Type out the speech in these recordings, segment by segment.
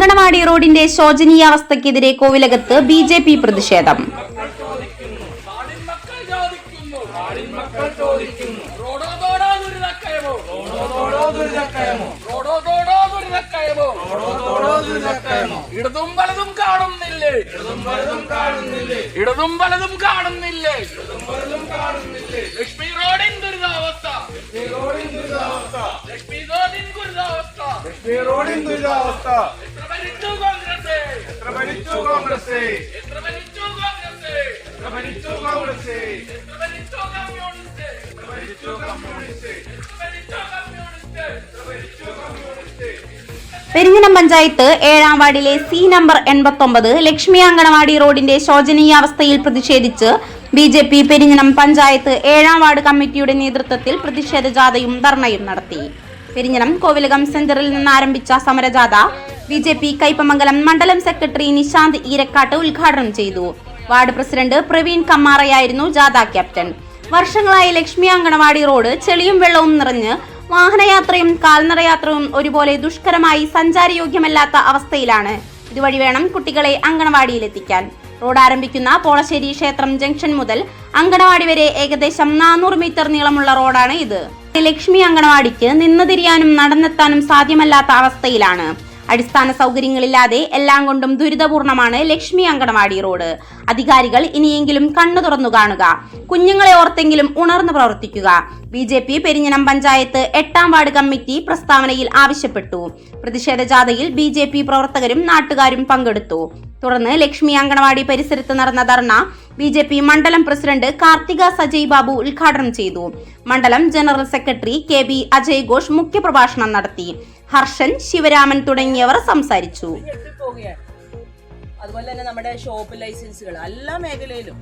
അങ്കണവാടി റോഡിന്റെ ശോചനീയാവസ്ഥയ്ക്കെതിരെ കോവിലകത്ത് ബി ജെ പി പ്രതിഷേധം. ഇടതും വലതും കാണുന്നില്ലേ? ഇടതും വലതും കാണുന്നില്ലേ? ലക്ഷ്മി റോഡിൻ ദുരിതാവസ്ഥ ലക്ഷ്മി റോഡിൻ ദുരിതാവസ്ഥ ലക്ഷ്മി റോഡിൻ ദുരിതാവസ്ഥ എത്ര ഭരിച്ചു കോൺഗ്രസ്. എത്ര ഭരിച്ചു കോൺഗ്രസ്. എത്ര ഭരിച്ചു കോൺഗ്രസ് എത്ര ഭരിച്ചു കമ്മ്യൂണിസ്റ്റ്. എത്ര ഭരിച്ചു കമ്മ്യൂണിസ്റ്റ്. പെരിഞ്ഞനം പഞ്ചായത്ത് ഏഴാം വാർഡിലെ സി നമ്പർ എൺപത്തി ഒമ്പത് ലക്ഷ്മി അങ്കണവാടി റോഡിന്റെ ശോചനീയാവസ്ഥയിൽ പ്രതിഷേധിച്ച് B J P Perinjanam panchayat ഏഴാം വാർഡ് കമ്മിറ്റിയുടെ നേതൃത്വത്തിൽ പ്രതിഷേധ ജാഥയും ധർണയും നടത്തി. പെരിഞ്ഞനം കോവിലകം സെന്ററിൽ നിന്ന് ആരംഭിച്ച സമരജാഥ ബി ജെ പി കൈപ്പമംഗലം മണ്ഡലം സെക്രട്ടറി നിശാന്ത് ഈരക്കാട്ട് ഉദ്ഘാടനം ചെയ്തു. വാർഡ് പ്രസിഡന്റ് പ്രവീൺ കമ്മാറയായിരുന്നു ജാഥ ക്യാപ്റ്റൻ. വർഷങ്ങളായി ലക്ഷ്മി അങ്കണവാടി റോഡ് ചെളിയും വെള്ളവും നിറഞ്ഞ് വാഹനയാത്രയും കാൽനടയാത്രയും ഒരുപോലെ ദുഷ്കരമായി സഞ്ചാരയോഗ്യമല്ലാത്ത അവസ്ഥയിലാണ്. ഇതുവഴി വേണം കുട്ടികളെ അങ്കണവാടിയിലെത്തിക്കാൻ. റോഡ് ആരംഭിക്കുന്ന പോളശ്ശേരി ക്ഷേത്രം ജംഗ്ഷൻ മുതൽ അങ്കണവാടി വരെ ഏകദേശം നാനൂറ് മീറ്റർ നീളമുള്ള റോഡാണ് ഇത്. ലക്ഷ്മി അങ്കണവാടിക്ക് നിന്നുതിരിയാനും നടന്നെത്താനും സാധ്യമല്ലാത്ത അവസ്ഥയിലാണ്. അടിസ്ഥാന സൗകര്യങ്ങളില്ലാതെ എല്ലാം കൊണ്ടും ദുരിതപൂർണമാണ് ലക്ഷ്മി അങ്കണവാടി റോഡ്. അധികാരികൾ ഇനിയെങ്കിലും കണ്ണു തുറന്നു കാണുക. കുഞ്ഞുങ്ങളെ ഓർത്തെങ്കിലും ഉണർന്നു പ്രവർത്തിക്കുക. B J P Perinjanam panchayat എട്ടാം വാർഡ് കമ്മിറ്റി പ്രസ്താവനയിൽ ആവശ്യപ്പെട്ടു. പ്രതിഷേധ ജാഥയിൽ ബി ജെ പി പ്രവർത്തകരും നാട്ടുകാരും പങ്കെടുത്തു. തുടർന്ന് ലക്ഷ്മി അങ്കണവാടി പരിസരത്ത് നടന്ന ധർണ ബി ജെ പി മണ്ഡലം പ്രസിഡന്റ് കാർത്തിക സജയ് ബാബു ഉദ്ഘാടനം ചെയ്തു. മണ്ഡലം general secretary K B Ajay Ghosh മുഖ്യപ്രഭാഷണം നടത്തി. ഹർഷൻ ശിവരാമൻ തുടങ്ങിയവർ സംസാരിച്ചു. അതുപോലെ തന്നെ നമ്മുടെ ഷോപ്പ് ലൈസൻസുകൾ എല്ലാ മേഖലയിലും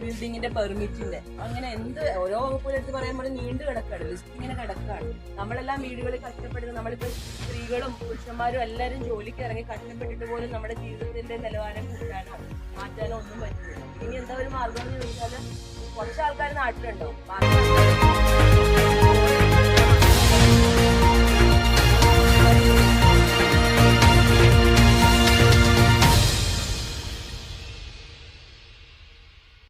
ബിൽഡിങ്ങിന്റെ പെർമിറ്റിന്റെ അങ്ങനെ എന്ത് ഓരോ വകുപ്പിലെടുത്ത് പറയുമ്പോൾ നീണ്ടു കിടക്കാണ്. ലിസ്റ്റ് ഇങ്ങനെ കിടക്കാണ്. നമ്മളെല്ലാം വീടുകളിൽ കഷ്ടപ്പെടുന്നത് നമ്മളിപ്പോ സ്ത്രീകളും പുരുഷന്മാരും എല്ലാവരും ജോലിക്ക് ഇറങ്ങി കഷ്ടപ്പെട്ടിട്ട് പോലും നമ്മുടെ ജീവിതത്തിന്റെ നിലവാരം കൂട്ടാനോ മാറ്റാനോ ഒന്നും പറ്റില്ല. ഇനി എന്താ ഒരു മാർഗം എന്ന് ചോദിച്ചാൽ കുറച്ച് ആൾക്കാർ നാട്ടിലുണ്ടാവും.